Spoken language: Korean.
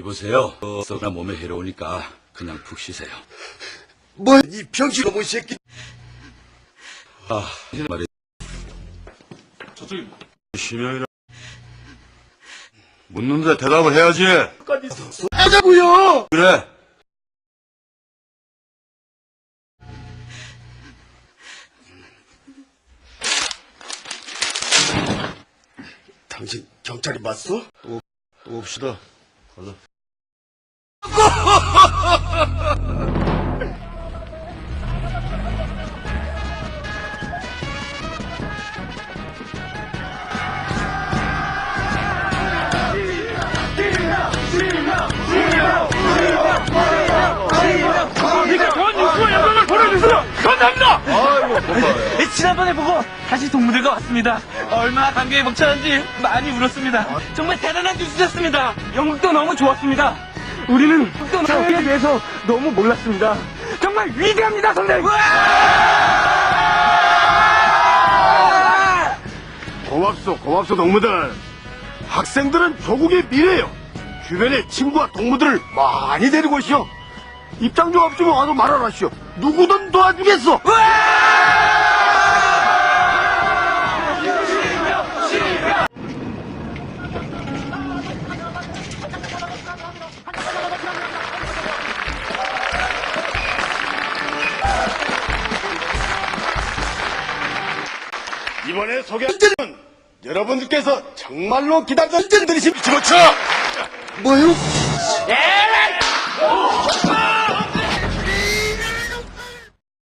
이보세요. 어, 나 몸에 해로우니까 그냥 푹 쉬세요. 뭐, 이 병신 로봇 새끼. 아, 말이 저쪽이 쉬면이라 묻는데 대답을 해야지. 하자고요 그래. 당신 경찰이 맞어? 또 옵시다. 가자. 네, 지난번에 보고 다시 동무들과 왔습니다. 얼마나 감격에 벅차는지 많이 울었습니다. 정말 대단한 뉴스였습니다. 영국도 너무 좋았습니다. 우리는 또 사회에 대해서 너무 몰랐습니다. 정말 위대합니다, 선생님! 고맙소, 고맙소, 동무들. 학생들은 조국의 미래요. 주변에 친구와 동무들을 많이 데리고 오시오. 입장 좀 없으면 와서 말하라시오. 누구든 도와주겠소. 이번에 소개할 때는 여러분들께서 정말로 기다렸던 분들이 집어쳐! 뭐요? 예!